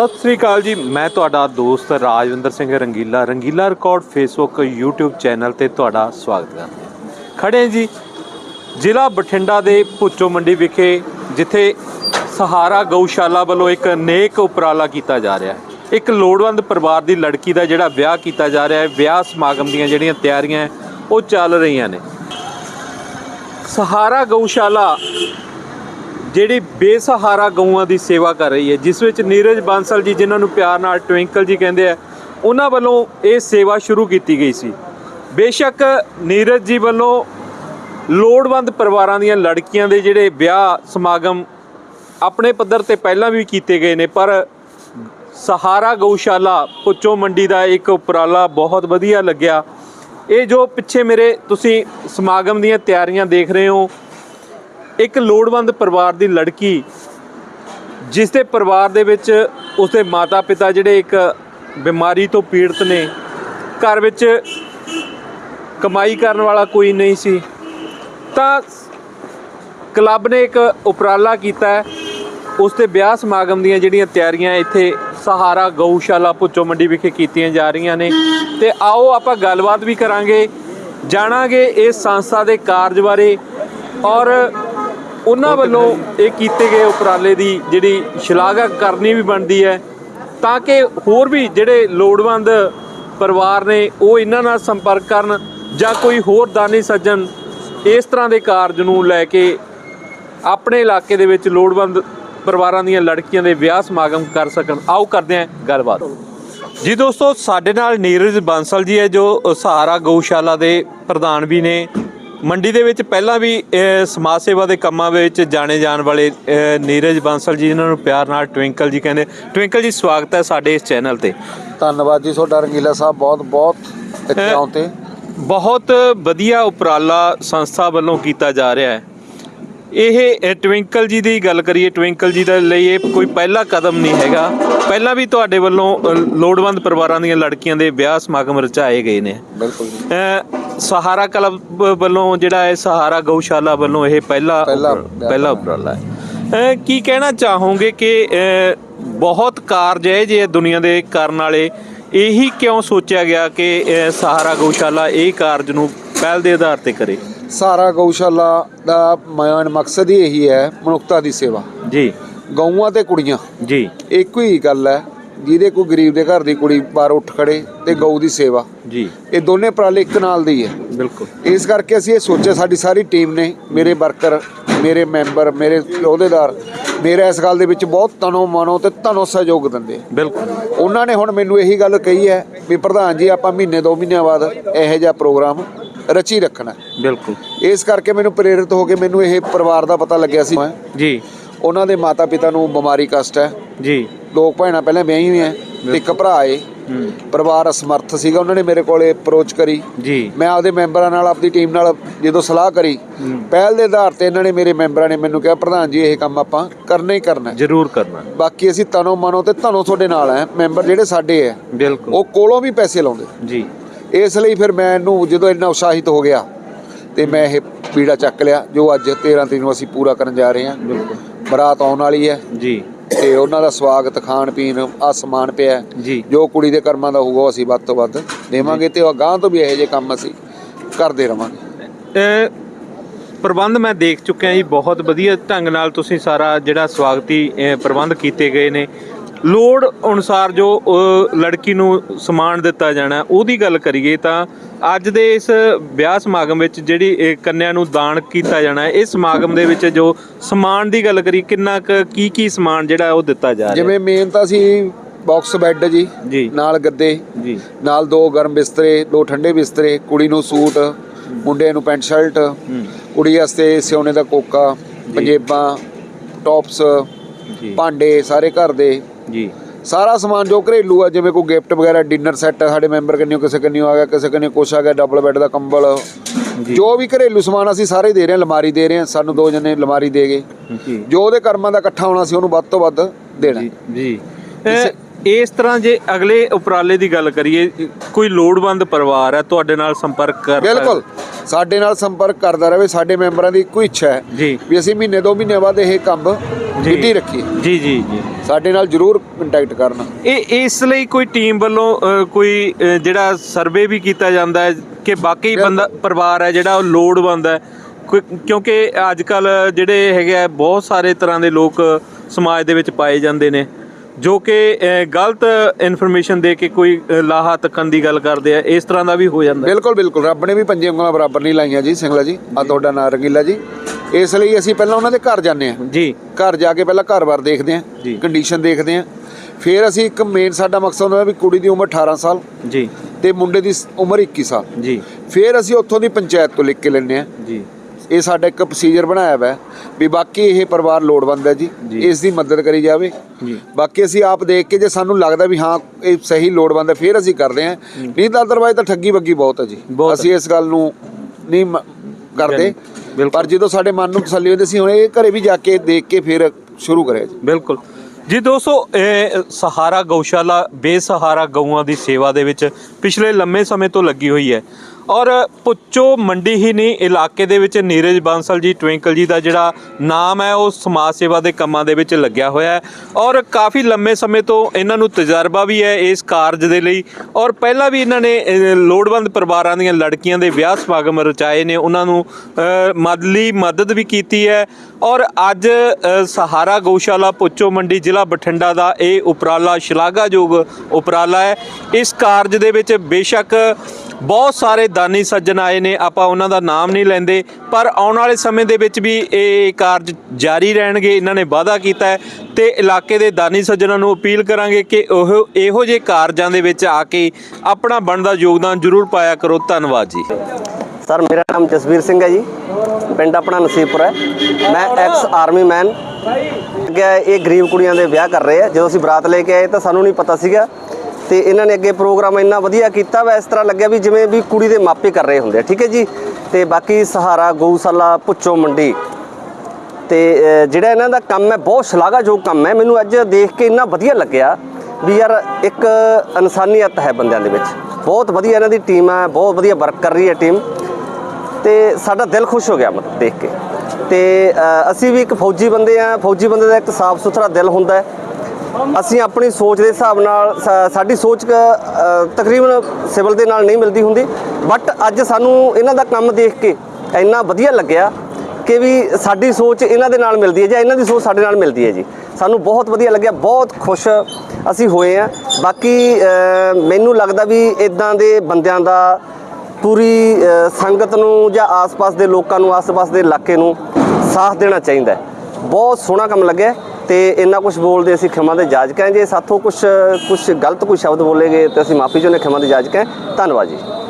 ਸਤਿ ਸ੍ਰੀ ਅਕਾਲ ਜੀ। ਮੈਂ ਤੁਹਾਡਾ ਦੋਸਤ Rajwinder Singh Rangeela. Rangeela record Facebook YouTube channel ਤੇ ਤੁਹਾਡਾ ਸਵਾਗਤ ਕਰਦਾ ਹਾਂ। ਖੜੇ ਜੀ। ਜ਼ਿਲ੍ਹਾ ਬਠਿੰਡਾ ਦੇ ਭੁੱਚੋ ਮੰਡੀ ਵਿਖੇ, ਜਿੱਥੇ ਸਹਾਰਾ ਗਊਸ਼ਾਲਾ ਵੱਲੋਂ ਇੱਕ ਨੇਕ ਉਪਰਾਲਾ ਕੀਤਾ ਜਾ ਰਿਹਾ ਹੈ। ਇੱਕ ਲੋੜਵੰਦ ਪਰਿਵਾਰ ਦੀ ਲੜਕੀ ਦਾ ਜਿਹੜਾ ਵਿਆਹ ਕੀਤਾ ਜਾ ਰਿਹਾ ਹੈ, ਵਿਆਹ ਸਮਾਗਮ ਦੀਆਂ ਜਿਹੜੀਆਂ ਤਿਆਰੀਆਂ ਉਹ ਚੱਲ ਰਹੀਆਂ ਨੇ। ਸਹਾਰਾ ਗਊਸ਼ਾਲਾ ਜਿਹੜੀ ਬੇਸਹਾਰਾ ਗਊਆਂ ਦੀ ਸੇਵਾ ਕਰ ਰਹੀ ਹੈ, ਜਿਸ ਵਿੱਚ ਨੀਰਜ ਬਾਂਸਲ ਜੀ ਜਿਨ੍ਹਾਂ ਨੂੰ ਪਿਆਰ ਨਾਲ ਟਵਿੰਕਲ ਜੀ ਕਹਿੰਦੇ ਆ, ਉਹਨਾਂ ਵੱਲੋਂ ਇਹ ਸੇਵਾ ਸ਼ੁਰੂ ਕੀਤੀ ਗਈ ਸੀ। ਬੇਸ਼ੱਕ ਨੀਰਜ ਜੀ ਵੱਲੋਂ ਲੋੜਵੰਦ ਪਰਿਵਾਰਾਂ ਦੀਆਂ ਲੜਕੀਆਂ ਦੇ ਜਿਹੜੇ ਵਿਆਹ ਸਮਾਗਮ ਆਪਣੇ ਪੱਧਰ ਤੇ ਪਹਿਲਾਂ ਵੀ ਕੀਤੇ ਗਏ ਨੇ, ਪਰ ਸਹਾਰਾ ਗਊਸ਼ਾਲਾ ਪੁੱਚੋ ਮੰਡੀ ਦਾ ਇੱਕ ਉਪਰਾਲਾ ਬਹੁਤ ਵਧੀਆ ਲੱਗਿਆ। ਇਹ ਜੋ ਪਿੱਛੇ ਮੇਰੇ ਤੁਸੀਂ ਸਮਾਗਮ ਦੀਆਂ ਤਿਆਰੀਆਂ ਦੇਖ ਰਹੇ ਹੋ ਇੱਕ ਲੋੜਵੰਦ ਪਰਿਵਾਰ ਦੀ ਲੜਕੀ, ਜਿਸ ਦੇ ਪਰਿਵਾਰ ਦੇ ਵਿੱਚ ਉਸਦੇ ਮਾਤਾ-ਪਿਤਾ ਜਿਹੜੇ ਇੱਕ ਬਿਮਾਰੀ ਤੋਂ ਪੀੜਤ ਨੇ, ਘਰ ਵਿੱਚ ਕਮਾਈ ਕਰਨ ਵਾਲਾ ਕੋਈ ਨਹੀਂ ਸੀ, ਤਾਂ ਕਲੱਬ ਨੇ ਇੱਕ ਉਪਰਾਲਾ ਕੀਤਾ ਹੈ। ਉਸ ਤੇ ਵਿਆਹ ਸਮਾਗਮ ਦੀਆਂ ਜਿਹੜੀਆਂ ਤਿਆਰੀਆਂ ਇੱਥੇ ਸਹਾਰਾ ਗਊਸ਼ਾਲਾ ਪੁੱਚੋ ਮੰਡੀ ਵਿਖੇ ਕੀਤੀਆਂ ਜਾ ਰਹੀਆਂ ਨੇ। ਤੇ ਆਓ ਆਪਾਂ ਗੱਲਬਾਤ ਵੀ ਕਰਾਂਗੇ, ਜਾਣਾਂਗੇ ਇਸ ਸੰਸਥਾ ਦੇ ਕਾਰਜ ਬਾਰੇ ਔਰ ਉਹਨਾਂ ਵੱਲੋਂ ਇਹ ਕੀਤੇ ਗਏ ਉਪਰਾਲੇ ਦੀ ਜਿਹੜੀ ਸ਼ਲਾਘਾ ਕਰਨੀ ਵੀ ਬਣਦੀ ਹੈ, ਤਾਂ ਕਿ ਹੋਰ ਵੀ ਜਿਹੜੇ ਲੋੜਵੰਦ ਪਰਿਵਾਰ ਨੇ ਉਹ ਇਹਨਾਂ ਨਾਲ ਸੰਪਰਕ ਕਰਨ ਜਾਂ ਕੋਈ ਹੋਰ ਦਾਨੀ ਸੱਜਣ ਇਸ ਤਰ੍ਹਾਂ ਦੇ ਕਾਰਜ ਨੂੰ ਲੈ ਕੇ ਆਪਣੇ ਇਲਾਕੇ ਦੇ ਵਿੱਚ ਲੋੜਵੰਦ ਪਰਿਵਾਰਾਂ ਦੀਆਂ ਲੜਕੀਆਂ ਦੇ ਵਿਆਹ ਸਮਾਗਮ ਕਰ ਸਕਣ। ਆਓ ਕਰਦੇ ਹਾਂ ਗੱਲਬਾਤ। ਜੀ ਦੋਸਤੋ, ਸਾਡੇ ਨਾਲ ਨੀਰਜ ਬਾਂਸਲ ਜੀ ਹੈ, ਜੋ ਸਹਾਰਾ ਗਊਸ਼ਾਲਾ ਦੇ ਪ੍ਰਧਾਨ ਵੀ ਨੇ। ਮੰਡੀ ਦੇ ਵਿੱਚ ਪਹਿਲਾਂ ਵੀ ਸਮਾਜ ਸੇਵਾ ਦੇ ਕੰਮਾਂ ਵਿੱਚ ਜਾਣੇ ਜਾਣ ਵਾਲੇ ਨੀਰਜ ਬਾਂਸਲ ਜੀ ਇਹਨਾਂ ਨੂੰ ਪਿਆਰ ਨਾਲ ਟਵਿੰਕਲ ਜੀ ਕਹਿੰਦੇ ਟਵਿੰਕਲ ਜੀ ਸਵਾਗਤ ਹੈ ਸਾਡੇ ਇਸ ਚੈਨਲ ਤੇ ਧੰਨਵਾਦ ਜੀ ਤੁਹਾਡਾ ਰੰਗੀਲਾ ਸਾਹਿਬ ਬਹੁਤ ਬਹੁਤ ਇੱਥੇ? ਆਉਣ ਤੇ ਬਹੁਤ ਵਧੀਆ ਉਪਰਾਲਾ ਸੰਸਥਾ ਵੱਲੋਂ ਕੀਤਾ ਜਾ ਰਿਹਾ ਹੈ ਇਹ ਟਵਿੰਕਲ ਜੀ ਦੀ ਗੱਲ ਕਰੀਏ ਟਵਿੰਕਲ ਜੀ ਦੇ ਲਈ ਇਹ ਕੋਈ ਪਹਿਲਾ ਕਦਮ ਨਹੀਂ ਹੈਗਾ। ਪਹਿਲਾਂ ਵੀ ਤੁਹਾਡੇ ਵੱਲੋਂ ਲੋੜਵੰਦ ਪਰਿਵਾਰਾਂ ਦੀਆਂ ਲੜਕੀਆਂ ਦੇ ਵਿਆਹ ਸਮਾਗਮ ਰਚਾਏ ਗਏ ਨੇ। ਬਿਲਕੁਲ ਸਹਾਰਾ ਕਲੱਬ ਵੱਲੋਂ ਜਿਹੜਾ ਹੈ ਸਹਾਰਾ ਗਊਸ਼ਾਲਾ ਵੱਲੋਂ ਇਹ ਪਹਿਲਾ ਪਹਿਲਾ ਉਪਰਾ- ਪਹਿਲਾ ਉਪਰਾਲਾ ਹੈ। ਕੀ ਕਹਿਣਾ ਚਾਹੋਗੇ ਕਿ ਬਹੁਤ ਕਾਰਜ ਹੈ ਜੇ ਦੁਨੀਆ ਦੇ ਕਰਨ ਵਾਲੇ ਇਹੀ ਕਿਉਂ ਸੋਚਿਆ ਗਿਆ ਕਿ ਸਹਾਰਾ ਗਊਸ਼ਾਲਾ ਇਹ ਕਾਰਜ ਨੂੰ ਪਹਿਲ ਦੇ ਆਧਾਰ ਤੇ ਕਰੇ? ਸਾਰਾ ਗਊਸ਼ਾਲਾ ਦਾ ਮੇਨ ਮਕਸਦ ਹੀ ਇਹੀ ਹੈ ਮਨੁੱਖਤਾ ਦੀ ਸੇਵਾ। ਜੀ। ਗਊਆਂ ਤੇ ਕੁੜੀਆਂ। ਜੀ। ਇੱਕੋ ਹੀ ਗੱਲ ਹੈ ਜਿਹਦੇ ਕੋਈ ਗਰੀਬ ਦੇ ਘਰ ਦੀ ਕੁੜੀ ਬਾਹਰ ਉੱਠ ਖੜੇ ਤੇ ਗਊ ਦੀ ਸੇਵਾ। ਜੀ। ਇਹ ਦੋਨੇ ਉਪਰਾਲੇ ਇੱਕ ਨਾਲ ਦੇ ਹੀ। ਬਿਲਕੁਲ। ਇਸ ਕਰਕੇ ਅਸੀਂ ਇਹ ਸੋਚਿਆ ਸਾਡੀ ਸਾਰੀ ਟੀਮ ਨੇ ਮੇਰੇ ਵਰਕਰ ਮੇਰੇ ਮੈਂਬਰ ਮੇਰੇ ਅਹੁਦੇਦਾਰ ਮੇਰਾ ਇਸ ਗੱਲ ਦੇ ਵਿੱਚ ਬਹੁਤ ਤਨੋ ਮਨੋ ਤੇ ਧਨੋ ਸਹਿਯੋਗ ਦਿੰਦੇ। ਬਿਲਕੁਲ। ਉਹਨਾਂ ਨੇ ਹੁਣ ਮੈਨੂੰ ਇਹੀ ਗੱਲ ਕਹੀ ਹੈ ਵੀ ਪ੍ਰਧਾਨ ਜੀ ਆਪਾਂ ਮਹੀਨੇ ਦੋ ਮਹੀਨਿਆਂ ਬਾਅਦ ਇਹੋ ਜਿਹਾ ਪ੍ਰੋਗਰਾਮ ਰਚੀ ਰੱਖਣਾ। ਬਿਲਕੁਲ। ਇਸ ਕਰਕੇ ਮੈਨੂੰ ਪ੍ਰੇਰਿਤ ਹੋ ਕੇ ਮੈਨੂੰ ਇਹ ਪਰਿਵਾਰ ਦਾ ਪਤਾ ਲੱਗਿਆ ਸੀ। ਜੀ। ਉਹਨਾਂ ਦੇ ਮਾਤਾ ਪਿਤਾ ਨੂੰ ਬਿਮਾਰੀ ਕਸ਼ਟ ਹੈ। ਜੀ। ਦੋ ਭੈਣਾਂ ਪਹਿਲਾਂ ਵਿਆਹੀ ਹੋਈਆਂ ਤੇ ਇੱਕ ਭਰਾ ਏ ਪਰਿਵਾਰ ਅਸਮਰਥ ਸੀਗਾ ਉਹਨਾਂ ਨੇ ਮੇਰੇ ਕੋਲੇ ਅਪਰੋਚ ਕਰੀ। ਜੀ। ਮੈਂ ਆਪਦੇ ਮੈਂਬਰਾਂ ਨਾਲ ਆਪਦੀ ਟੀਮ ਨਾਲ ਜਦੋਂ ਸਲਾਹ ਕਰੀ ਪਹਿਲ ਦੇ ਆਧਾਰ ਤੇ ਇਹਨਾਂ ਨੇ ਮੇਰੇ ਮੈਂਬਰਾਂ ਨੇ ਮੈਨੂੰ ਕਿਹਾ ਪ੍ਰਧਾਨ ਜੀ ਇਹ ਕੰਮ ਆਪਾਂ ਕਰਨਾ ਹੀ ਕਰਨਾ। ਜ਼ਰੂਰ ਕਰਨਾ। ਬਾਕੀ ਅਸੀਂ ਤਨੋ ਮਨੋ ਤੇ ਧਨੋ ਤੁਹਾਡੇ ਨਾਲ ਹੈ। ਮੈਂਬਰ ਜਿਹੜੇ ਸਾਡੇ ਹੈ ਬਿਲਕੁਲ। ਉਹ ਕੋਲੋਂ ਵੀ ਪੈਸੇ ਲਾਉਂਦੇ। ਜੀ। ਇਸ ਲਈ ਫਿਰ ਮੈਨੂੰ ਜਦੋਂ ਇੰਨਾ ਉਤਸ਼ਾਹਿਤ ਹੋ ਗਿਆ ਤੇ ਮੈਂ ਇਹ ਪੀੜਾ ਚੱਕ ਲਿਆ ਜੋ ਅੱਜ 13 ਤਰੀਕ ਨੂੰ ਅਸੀਂ ਪੂਰਾ ਕਰਨ ਜਾ ਰਹੇ ਹਾਂ। ਬਰਾਤ ਆਉਣ ਵਾਲੀ ਹੈ। ਜੀ। ਤੇ ਉਹਨਾਂ ਦਾ ਸਵਾਗਤ ਖਾਣ ਪੀਣ ਆ ਸਮਾਨ ਪਿਆ। ਜੀ। ਜੋ ਕੁੜੀ ਦੇ ਕਰਮਾਂ ਦਾ ਹੋਊਗਾ ਉਹ ਅਸੀਂ ਵੱਧ ਤੋਂ ਵੱਧ ਦੇਵਾਂਗੇ ਤੇ ਅਗਾਂਹ ਤੋਂ ਵੀ ਇਹੋ ਜਿਹੇ ਕੰਮ ਅਸੀਂ ਕਰਦੇ ਰਵਾਂਗੇ। ਪ੍ਰਬੰਧ ਮੈਂ ਦੇਖ ਚੁੱਕਿਆ ਜੀ ਬਹੁਤ ਵਧੀਆ ਢੰਗ ਨਾਲ ਤੁਸੀਂ ਸਾਰਾ ਜਿਹੜਾ ਸਵਾਗਤੀ ਪ੍ਰਬੰਧ ਕੀਤੇ ਗਏ ਨੇ। ਲੋੜ ਅਨੁਸਾਰ ਜੋ ਲੜਕੀ ਨੂੰ ਸਮਾਨ ਦਿੱਤਾ ਜਾਣਾ ਉਹਦੀ ਗੱਲ ਕਰੀਏ ਤਾਂ ਅੱਜ ਦੇ ਇਸ ਵਿਆਹ ਸਮਾਗਮ ਵਿੱਚ ਜਿਹੜੀ ਕੰਨਿਆ ਨੂੰ ਦਾਨ ਕੀਤਾ ਜਾਣਾ ਹੈ ਇਸ ਸਮਾਗਮ ਦੇ ਵਿੱਚ ਜੋ ਸਮਾਨ ਦੀ ਗੱਲ ਕਰੀ ਕਿੰਨਾ ਕੁ ਕੀ ਕੀ ਸਮਾਨ ਜਿਹੜਾ ਉਹ ਦਿੱਤਾ ਜਾ ਰਿਹਾ? ਜਿਵੇਂ ਮੇਨ ਤਾਂ ਅਸੀਂ ਬਾਕਸ ਬੈੱਡ ਜੀ ਨਾਲ ਗੱਦੇ ਜੀ। ਨਾਲ ਦੋ ਗਰਮ ਬਿਸਤਰੇ ਦੋ ਠੰਡੇ ਬਿਸਤਰੇ ਕੁੜੀ ਨੂੰ ਸੂਟ ਮੁੰਡੇ ਨੂੰ ਪੈਂਟ ਸ਼ਰਟ ਕੁੜੀ ਵਾਸਤੇ ਸਿਉਣੇ ਦਾ ਕੋਕਾ ਪੰਜੇਬਾਂ ਟੌਪਸ ਭਾਂਡੇ ਸਾਰੇ ਘਰ ਦੇ ਜੀ। ਸਾਰਾ ਸਮਾਨ ਜੋ ਘਰੇਲੂ ਆ ਜਿਵੇਂ ਕੋਈ ਗਿਫਟ ਵਗੈਰਾ ਡਿਨਰ ਸੈੱਟ ਸਾਡੇ ਮੈਂਬਰ ਕੰਨਿਓ ਕਿਸੇ ਕੰਨਿਓ ਆ ਗਿਆ ਕਿਸੇ ਕੰਨਿਓ ਕੁਛ ਆ ਗਿਆ ਡਬਲ ਬੈੱਡ ਦਾ ਕੰਬਲ ਜੀ। ਵੀ ਘਰੇਲੂ ਸਮਾਨ ਅਸੀਂ ਸਾਰੇ ਦੇ ਰਹੇ ਹਾਂ ਅਲਮਾਰੀ ਦੇ ਰਹੇ ਹਾਂ ਸਾਨੂੰ ਦੋ ਜਣੇ ਅਲਮਾਰੀ ਦੇ ਗਏ। ਜੀ। ਜੋ ਉਹਦੇ ਕਰਮਾਂ ਦਾ ਇਕੱਠਾ ਹੋਣਾ ਸੀ ਉਹਨੂੰ ਵੱਧ ਤੋਂ ਵੱਧ ਦੇਣਾ। ਜੀ ਜੀ। ਇਹ ਇਸ ਤਰ੍ਹਾਂ ਜੇ ਅਗਲੇ ਉਪਰਾਲੇ ਦੀ ਗੱਲ ਕਰੀਏ ਕੋਈ ਲੋੜਵੰਦ ਪਰਿਵਾਰ ਹੈ ਤੁਹਾਡੇ ਨਾਲ ਸੰਪਰਕ ਕਰ ਬਿਲਕੁਲ। ਸਾਡੇ ਨਾਲ ਸੰਪਰਕ ਕਰਦਾ ਰਹੇ ਸਾਡੇ ਮੈਂਬਰਾਂ ਦੀ ਇੱਕੋ ਇੱਛਾ ਹੈ ਜੀ। ਵੀ ਅਸੀਂ ਮਹੀਨੇ ਦੋ ਮਹੀਨੇ ਬਾਅਦ ਇਹ ਕੰਮ ਜੀ। ਵਿੱਢੀ ਰੱਖੀਏ। ਜੀ ਜੀ ਜੀ। ਸਾਡੇ ਨਾਲ ਜਰੂਰ ਕੰਟੈਕਟ ਕਰਨਾ। ਇਹ ਇਸ ਲਈ ਕੋਈ ਟੀਮ ਵੱਲੋਂ ਕੋਈ ਜਿਹੜਾ ਸਰਵੇ ਵੀ ਕੀਤਾ ਜਾਂਦਾ ਹੈ ਕਿ ਬਾਕੀ ਬੰਦਾ ਪਰਿਵਾਰ ਹੈ ਜਿਹੜਾ ਉਹ ਲੋੜਵੰਦ ਹੈ? ਕਿਉਂਕਿ ਅੱਜ ਕੱਲ ਜਿਹੜੇ ਹੈਗੇ ਬਹੁਤ ਸਾਰੇ ਤਰ੍ਹਾਂ ਦੇ ਲੋਕ ਸਮਾਜ ਦੇ ਵਿੱਚ ਪਾਏ ਜਾਂਦੇ ਨੇ। ਜੋ ਕਿ ਗਲਤ ਇਨਫੋਰਮੇਸ਼ਨ ਦੇ ਕੇ ਕੋਈ ਲਾਹਾ ਤੱਕਣ ਦੀ ਗੱਲ ਕਰਦੇ ਆ ਇਸ ਤਰ੍ਹਾਂ ਦਾ ਵੀ ਹੋ ਜਾਂਦਾ। ਬਿਲਕੁਲ ਬਿਲਕੁਲ। ਰੱਬ ਨੇ ਵੀ ਪੰਜੇ ਉਂਗਲਾਂ ਬਰਾਬਰ ਨਹੀਂ ਲਾਈਆਂ ਜੀ ਸਿੰਗਲਾ ਜੀ। ਆ ਤੁਹਾਡਾ ਨਾਂ ਰੰਗੀਲਾ ਜੀ। ਇਸ ਲਈ ਅਸੀਂ ਪਹਿਲਾਂ ਉਹਨਾਂ ਦੇ ਘਰ ਜਾਂਦੇ ਹਾਂ। ਜੀ। ਘਰ ਜਾ ਕੇ ਪਹਿਲਾਂ ਘਰ-ਬਾਰ ਦੇਖਦੇ ਜੀ। ਕੰਡੀਸ਼ਨ ਦੇਖਦੇ ਹਾਂ। ਫਿਰ ਅਸੀਂ ਇੱਕ ਮੇਨ ਸਾਡਾ ਮਕਸਦ ਹੁੰਦਾ ਵੀ ਕੁੜੀ ਦੀ ਉਮਰ 18 ਸਾਲ ਜੀ। ਤੇ ਮੁੰਡੇ ਦੀ ਉਮਰ 21 ਸਾਲ। ਜੀ। ਫਿਰ ਅਸੀਂ ਉੱਥੋਂ ਦੀ ਪੰਚਾਇਤ ਤੋਂ ਲਿਖ ਕੇ ਲੈਂਦੇ ਹਾਂ। ਜੀ। ਇਹ ਸਾਡਾ ਇੱਕ ਪ੍ਰੋਸੀਜਰ ਬਣਾਇਆ ਹੋਇਆ ਹੈ ਵੀ ਬਾਕੀ ਇਹ ਪਰਿਵਾਰ ਲੋੜਵੰਦ ਹੈ ਜੀ। ਇਸ ਦੀ ਮਦਦ ਕਰੀ ਜਾਵੇ। ਜੀ। ਬਾਕੀ ਅਸੀਂ ਆਪ ਦੇਖ ਕੇ ਜੇ ਸਾਨੂੰ ਲੱਗਦਾ ਵੀ ਹਾਂ ਇਹ ਸਹੀ ਲੋੜਵੰਦ ਹੈ ਫਿਰ ਅਸੀਂ ਕਰਦੇ ਹਾਂ। ਨਹੀਂ ਤਾਂ ਅਦਰਵਾਇਜ਼ ਤਾਂ ਠੱਗੀ ਬੱਗੀ ਬਹੁਤ ਹੈ ਜੀ। ਅਸੀਂ ਇਸ ਗੱਲ ਨੂੰ ਨਹੀਂ ਕਰਦੇ। ਪਰ ਜਦੋਂ ਸਾਡੇ ਮਨ ਨੂੰ ਤਸੱਲੀ ਹੁੰਦੀ ਸੀ ਹੁਣ ਇਹ ਘਰੇ ਵੀ ਜਾ ਕੇ ਦੇਖ ਕੇ ਫਿਰ ਸ਼ੁਰੂ ਕਰਿਆ ਜੀ। ਬਿਲਕੁਲ। ਜੀ ਦੋਸਤੋ ਇਹ ਸਹਾਰਾ ਗਊਸ਼ਾਲਾ ਬੇਸਹਾਰਾ ਗਊਆਂ ਦੀ ਸੇਵਾ ਦੇ ਵਿੱਚ ਪਿਛਲੇ ਲੰਮੇ ਸਮੇਂ ਤੋਂ ਲੱਗੀ ਹੋਈ ਹੈ। ਔਰ ਪੁੱਚੋ ਮੰਡੀ ਹੀ ਨਹੀਂ, ਇਲਾਕੇ ਦੇ ਵਿੱਚ ਨੀਰਜ ਬਾਂਸਲ ਜੀ, ਟਵਿੰਕਲ ਜੀ ਦਾ ਜਿਹੜਾ ਨਾਮ ਹੈ, ਉਹ ਸਮਾਜ ਸੇਵਾ ਦੇ ਕੰਮਾਂ ਦੇ ਵਿੱਚ ਲੱਗਿਆ ਹੋਇਆ ਹੈ। ਔਰ ਕਾਫੀ ਲੰਮੇ ਸਮੇਂ ਤੋਂ ਇਹਨਾਂ ਨੂੰ ਤਜਰਬਾ ਵੀ ਹੈ ਇਸ ਕਾਰਜ ਦੇ ਲਈ। ਔਰ ਪਹਿਲਾਂ ਵੀ ਇਹਨਾਂ ਨੇ ਲੋੜਵੰਦ ਪਰਿਵਾਰਾਂ ਦੀਆਂ ਲੜਕੀਆਂ ਦੇ ਵਿਆਹ ਸਮਾਗਮ ਰਚਾਏ ਨੇ, ਉਹਨਾਂ ਨੂੰ ਮਦਲੀ ਮਦਦ ਵੀ ਕੀਤੀ ਹੈ। ਔਰ ਅੱਜ ਸਹਾਰਾ ਗਊਸ਼ਾਲਾ ਪੁੱਚੋ ਮੰਡੀ, ਜ਼ਿਲ੍ਹਾ ਬਠਿੰਡਾ ਦਾ ਇਹ ਉਪਰਾਲਾ, ਸ਼ਲਾਘਾਯੋਗ ਉਪਰਾਲਾ ਹੈ। ਇਸ ਕਾਰਜ ਦੇ ਵਿੱਚ ਬੇਸ਼ੱਕ ਬਹੁਤ ਸਾਰੇ ਦਾਨੀ ਸੱਜਣ ਆਏ ਨੇ, ਆਪਾਂ ਉਹਨਾਂ ਦਾ ਨਾਮ ਨਹੀਂ ਲੈਂਦੇ, ਪਰ ਆਉਣ ਵਾਲੇ ਸਮੇਂ ਦੇ ਵਿੱਚ ਵੀ ਇਹ ਕਾਰਜ ਜਾਰੀ ਰਹਿਣਗੇ, ਇਹਨਾਂ ਨੇ ਵਾਅਦਾ ਕੀਤਾ ਹੈ ਤੇ ਇਲਾਕੇ ਦੇ ਦਾਨੀ ਸੱਜਣਾਂ ਨੂੰ ਅਪੀਲ ਕਰਾਂਗੇ ਕਿ ਉਹ ਇਹੋ ਜਿਹੇ ਕਾਰਜਾਂ ਦੇ ਵਿੱਚ ਆ ਕੇ ਆਪਣਾ ਬਣਦਾ ਯੋਗਦਾਨ ਜ਼ਰੂਰ ਪਾਇਆ ਕਰੋ। ਧੰਨਵਾਦ ਜੀ। ਸਰ, ਮੇਰਾ ਨਾਮ ਜਸਵੀਰ ਸਿੰਘ ਹੈ ਜੀ। ਪਿੰਡ ਆਪਣਾ ਨਸੀਬਪੁਰ ਹੈ। ਮੈਂ ਐਕਸ ਆਰਮੀ ਮੈਨ ਅੱਗੇ ਇਹ ਗਰੀਬ ਕੁੜੀਆਂ ਦੇ ਵਿਆਹ ਕਰ ਰਹੇ ਆ। ਜਦੋਂ ਅਸੀਂ ਬਰਾਤ ਲੈ ਕੇ ਆਏ ਤਾਂ ਸਾਨੂੰ ਨਹੀਂ ਪਤਾ ਸੀਗਾ ਤੇ ਇਹਨਾਂ ਨੇ ਅੱਗੇ ਪ੍ਰੋਗਰਾਮ ਇੰਨਾ ਵਧੀਆ ਕੀਤਾ ਵਾ, ਇਸ ਤਰ੍ਹਾਂ ਲੱਗਿਆ ਵੀ ਜਿਵੇਂ ਵੀ ਕੁੜੀ ਦੇ ਮਾਪੇ ਕਰ ਰਹੇ ਹੁੰਦੇ ਆ, ਠੀਕ ਹੈ ਜੀ? ਤੇ ਬਾਕੀ ਸਹਾਰਾ ਗਊਸ਼ਾਲਾ ਪੁੱਚੋ ਮੰਡੀ। ਤੇ ਜਿਹੜਾ ਇਹਨਾਂ ਦਾ ਕੰਮ ਹੈ, ਬਹੁਤ ਸ਼ਲਾਘਾਯੋਗ ਕੰਮ ਹੈ। ਮੈਨੂੰ ਅੱਜ ਦੇਖ ਕੇ ਇੰਨਾ ਵਧੀਆ ਲੱਗਿਆ ਵੀ ਯਾਰ ਇੱਕ ਇਨਸਾਨੀਅਤ ਹੈ ਬੰਦਿਆਂ ਦੇ ਵਿੱਚ। ਬਹੁਤ ਵਧੀਆ ਇਹਨਾਂ ਦੀ ਟੀਮ ਹੈ, ਬਹੁਤ ਵਧੀਆ ਵਰਕ ਕਰ ਰਹੀ ਹੈ ਟੀਮ ਤੇ ਸਾਡਾ ਦਿਲ ਖੁਸ਼ ਹੋ ਗਿਆ ਮਤਲਬ ਦੇਖ ਕੇ। ਤੇ ਅਸੀਂ ਵੀ ਇੱਕ ਫੌਜੀ ਬੰਦੇ ਆ ਫੌਜੀ ਬੰਦੇ ਦਾ ਇੱਕ ਸਾਫ਼ ਸੁਥਰਾ ਦਿਲ ਹੁੰਦਾ ਹੈ। ਅਸੀਂ ਆਪਣੀ ਸੋਚ ਦੇ ਹਿਸਾਬ ਨਾਲ ਸਾਡੀ ਸੋਚ ਕ- ਤਕਰੀਬਨ ਸਿਵਲ ਦੇ ਨਾਲ ਨਹੀਂ ਮਿਲਦੀ ਹੁੰਦੀ। ਬਟ ਅੱਜ ਸਾਨੂੰ ਇਹਨਾਂ ਦਾ ਕੰਮ ਦੇਖ ਕੇ ਇੰਨਾ ਵਧੀਆ ਲੱਗਿਆ ਕਿ ਵੀ ਸਾਡੀ ਸੋਚ ਇਹਨਾਂ ਦੇ ਨਾਲ ਮਿਲਦੀ ਹੈ ਜਾਂ ਇਹਨਾਂ ਦੀ ਸੋਚ ਸਾਡੇ ਨਾਲ ਮਿਲਦੀ ਹੈ ਜੀ। ਸਾਨੂੰ ਬਹੁਤ ਵਧੀਆ ਲੱਗਿਆ, ਬਹੁਤ ਖੁਸ਼ ਅਸੀਂ ਹੋਏ ਆ ਬਾਕੀ ਮੈਨੂੰ ਲੱਗਦਾ ਵੀ ਇਦਾਂ ਦੇ ਬੰਦਿਆਂ ਦਾ ਪੂਰੀ ਸੰਗਤ ਨੂੰ ਜਾਂ ਆਸ-ਪਾਸ ਦੇ ਲੋਕਾਂ ਨੂੰ, ਆਸ-ਪਾਸ ਦੇ ਇਲਾਕੇ ਨੂੰ ਸਾਥ ਦੇਣਾ ਚਾਹੀਦਾ ਬਹੁਤ ਸੋਹਣਾ ਕੰਮ ਲੱਗਿਆ। ਤੇ ਇੰਨਾ ਕੁਝ ਬੋਲਦੇ ਅਸੀਂ ਖਿਮਾ ਦੇ ਜਾਜ ਕਹਾਂ ਜੇ ਸਾਥੋਂ ਕੁਝ ਕੁਝ ਗਲਤ ਕੋਈ ਸ਼ਬਦ ਬੋਲੇਗੇ ਤੇ ਅਸੀਂ ਮਾਫੀ ਚਾਹੁੰਦੇ ਖਿਮਾ ਦੇ ਜਾਜ ਕਹਾਂ ਧੰਨਵਾਦ ਜੀ।